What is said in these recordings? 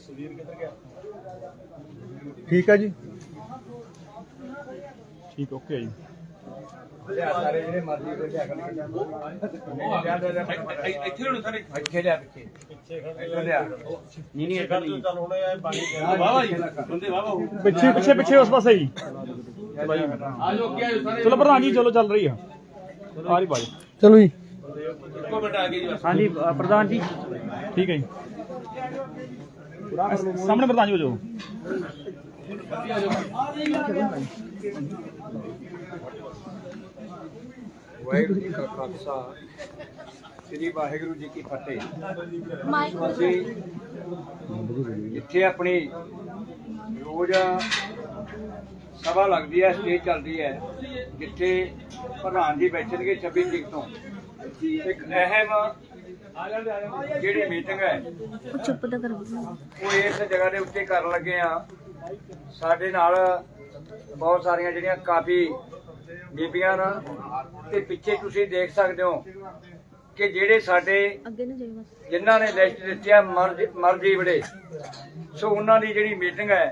ਜਸਵੀਰ ਕਿੱਧਰ ਗਿਆ ਠੀਕ ਹੈ ਜੀ ਠੀਕ ਓਕੇ ਜੀ ਸਾਰੇ ਜਿਹੜੇ ਮਰਜ਼ੀ ਦੇ ਲਿਆ ਕਰਨ ਇੱਥੇ ਹੁਣ ਸਾਰੇ ਇੱਥੇ ਲਿਆ ਪਿੱਛੇ ਪਿੱਛੇ ਖੜੇ ਇੱਥੇ ਲਿਆ ਨਹੀਂ ਨਹੀਂ ਇੱਧਰ ਨਹੀਂ ਚੱਲ ਹੁਣ ਇਹ ਬਾਣੀ ਵਾਵਾ ਜੀ ਬੰਦੇ ਵਾਵਾ ਹੋ ਪਿੱਛੇ ਪਿੱਛੇ ਪਿੱਛੇ ਉਸ ਪਾਸੇ ਜੀ ਆ ਜਾਓ ਕੀ ਆਜੋ ਸਾਰੇ ਚਲੋ ਪ੍ਰਧਾਨ ਜੀ ਚਲੋ ਚੱਲ ਰਹੀ ਆ ਆ ਰਹੀ ਬਾਜੀ ਚਲੋ ਜੀ ਇੱਕੋ ਮਿੰਟ ਆ ਗਏ ਜੀ ਬਸ ਹਾਂਜੀ ਅ, ਪ੍ਰਧਾਨ ਜੀ ਠੀਕ ਹੈ ਜੀ ਸਾਹਮਣੇ ਪ੍ਰਧਾਨ ਜੀ ਹੋ ਜਾਓ। ਵਾਹਿਗੁਰੂ ਜੀ ਕਾ ਖਾਲਸਾ ਸ੍ਰੀ ਵਾਹਿਗੁਰੂ ਜੀ ਕੀ ਫਤਿਹ। ਮਾਈਕ ਅਸੀਂ ਜਿੱਥੇ ਆਪਣੀ ਰੋਜ਼ ਸਭਾ ਲੱਗਦੀ ਹੈ ਸਟੇਜ ਚੱਲਦੀ ਹੈ ਜਿੱਥੇ ਪ੍ਰਧਾਨ ਜੀ ਬੈਠਣਗੇ 26 ਤਰੀਕ ਤੋਂ। ਇੱਕ ਅਹਿਮ ਜਿਹੜੀ ਮੀਟਿੰਗ ਹੈ? ਚੁੱਪ ਤਾਂ ਕਰੋ ਉਹ ਇਸ ਜਗ੍ਹਾ ਦੇ ਉੱਤੇ ਕਰਨ ਲੱਗੇ ਆ। ਸਾਡੇ ਨਾਲ ਬਹੁਤ ਸਾਰੀਆਂ ਜਿਹੜੀਆਂ ਕਾਫੀ ਬੀਬੀਆਂ ਨਾ ਤੇ ਪਿੱਛੇ ਤੁਸੀਂ ਦੇਖ ਸਕਦੇ ਹੋ ਕਿ ਜਿਹੜੇ ਸਾਡੇ ਜਿਨ੍ਹਾਂ ਨੇ ਲਿਸਟ ਦਿੱਤੀ ਆ ਮਰਜ ਮਰਜ਼ੀ ਬੜੇ ਸੋ ਉਹਨਾਂ ਦੀ ਜਿਹੜੀ ਮੀਟਿੰਗ ਹੈ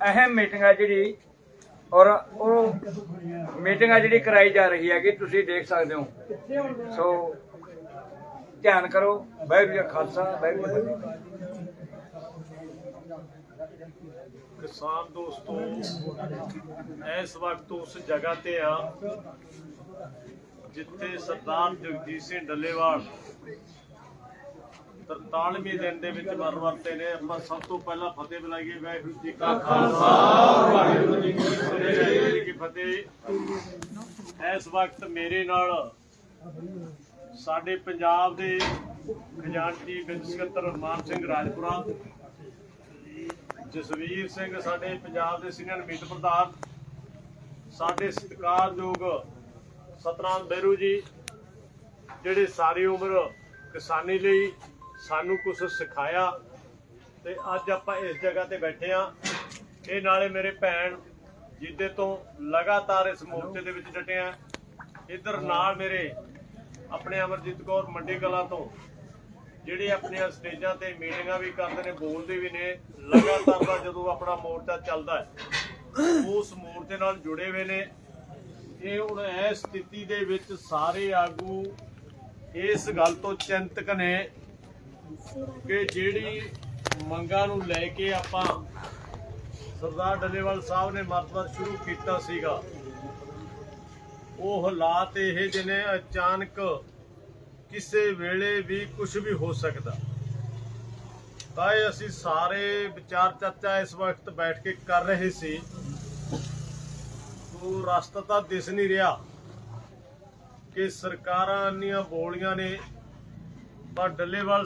ਅਹਿਮ ਮੀਟਿੰਗ ਹੈ ਜਿਹੜੀ ਔਰ ਉਹ ਮੀਟਿੰਗ ਹੈ ਜਿਹੜੀ ਕਰਾਈ ਜਾ ਰਹੀ ਹੈ ਕਿ ਤੁਸੀਂ ਦੇਖ ਸਕਦੇ ਹੋ। ਸੋ ਧਿਆਨ ਕਰੋ, ਵਾਹਿਗੁਰੂ ਜੀ ਖਾਲਸਾ, ਵਾਹਿਗੁਰੂ ਜੀ ਫਤਿਹ। ਕਿਸਾਨ ਦੋਸਤੋ, ਇਸ ਵਕਤ ਉਸ ਜਗ੍ਹਾ ਤੇ ਆ, ਜਿੱਥੇ ਸਰਦਾਰ ਜਗਜੀਤ ਸਿੰਘ ਡੱਲੇਵਾਲ 43ਵੇਂ ਦਿਨ ਦੇ ਵਿੱਚ ਮਰ ਵਰਤੇ ਨੇ। ਆਪਾਂ ਸਭ ਤੋਂ ਪਹਿਲਾਂ ਫਤਿਹ ਬੁਲਾਈਏ, ਵਾਹਿਗੁਰੂ ਜੀ ਕਾ ਖਾਲਸਾ, ਵਾਹਿਗੁਰੂ ਜੀ ਕੀ ਵਾਹਿਗੁਰੂ ਜੀ ਕੀ ਫਤਿਹ। ਇਸ ਵਕਤ ਮੇਰੇ ਨਾਲ ਸਾਡੇ ਪੰਜਾਬ ਦੇ ਖਜ਼ਾਨਚੀ ਵਿੱਚ ਸਕੱਤਰ ਮਾਨ ਸਿੰਘ ਰਾਜਪੁਰਾ, ਜਸਵੀਰ ਸਿੰਘ ਸਾਡੇ ਪੰਜਾਬ ਦੇ ਸੀਨੀਅਰ ਮੀਤ ਪ੍ਰਧਾਨ, ਸਾਡੇ ਸਤਿਕਾਰਯੋਗ ਸਤਨਾਮ ਬੈਰੂ ਜੀ, ਜਿਹੜੇ ਸਾਰੀ ਉਮਰ ਕਿਸਾਨੀ ਲਈ ਸਾਨੂੰ ਕੁਝ ਸਿਖਾਇਆ ਤੇ ਅੱਜ ਆਪਾਂ ਇਸ ਜਗ੍ਹਾ ਤੇ ਬੈਠੇ ਆ ਇਹ ਨਾਲੇ ਮੇਰੇ ਭੈਣ ਜਿੱਦੇ ਤੋਂ ਲਗਾਤਾਰ ਇਸ ਮੋਰਚੇ ਦੇ ਵਿੱਚ ਡਟੇ ਆ ਇੱਧਰ ਨਾਲ ਮੇਰੇ ਆਪਣੇ ਅਮਰਜੀਤ ਕੌਰ ਮੰਡੀ ਕਲਾ ਤੋਂ, ਜਿਹੜੇ ਆਪਣੀਆਂ ਸਟੇਜਾਂ ਤੇ ਮੀਟਿੰਗਾਂ ਵੀ ਕਰਦੇ ਨੇ, ਬੋਲਦੇ ਵੀ ਨੇ, ਲਗਾਤਾਰ ਦਾ ਜਦੋਂ ਆਪਣਾ ਮੋਰਚਾ ਚੱਲਦਾ ਹੈ, ਉਸ ਮੋਰਚੇ ਨਾਲ ਜੁੜੇ ਹੋਏ ਨੇ। ਇਹ ਹੁਣ ਇਹ ਸਥਿਤੀ ਦੇ ਵਿੱਚ ਸਾਰੇ ਆਗੂ ਇਸ ਗੱਲ ਤੋਂ ਚਿੰਤਕ ਨੇ ਕਿ ਜਿਹੜੀ ਮੰਗਾਂ ਨੂੰ ਲੈ ਕੇ ਆਪਾਂ ਸਰਦਾਰ ਡੱਲੇਵਾਲ ਸਾਹਿਬ ਨੇ ਮਰਤਬਾ ਸ਼ੁਰੂ ਕੀਤਾ ਸੀਗਾ ਉਹ ਹਾਲਾਤ ਇਹ ਜਿਹੇ ਅਚਾਨਕ ਕਿਸੇ ਵੇਲੇ ਵੀ ਕੁਝ ਵੀ ਹੋ ਸਕਦਾ। ਤਾਂ ਇਹ ਅਸੀਂ ਸਾਰੇ ਵਿਚਾਰ ਚਰਚਾ ਇਸ ਵਕਤ ਬੈਠ ਕੇ ਕਰ ਰਹੇ ਸੀ। ਤੋਂ ਰਸਤਾ ਤਾਂ ਦਿਸ ਨਹੀਂ ਰਿਹਾ ਕਿ ਸਰਕਾਰਾਂ ਇੰਨੀਆਂ ਬੋਲੀਆਂ ਨੇ ਪਰ ਡੱਲੇਵਾਲ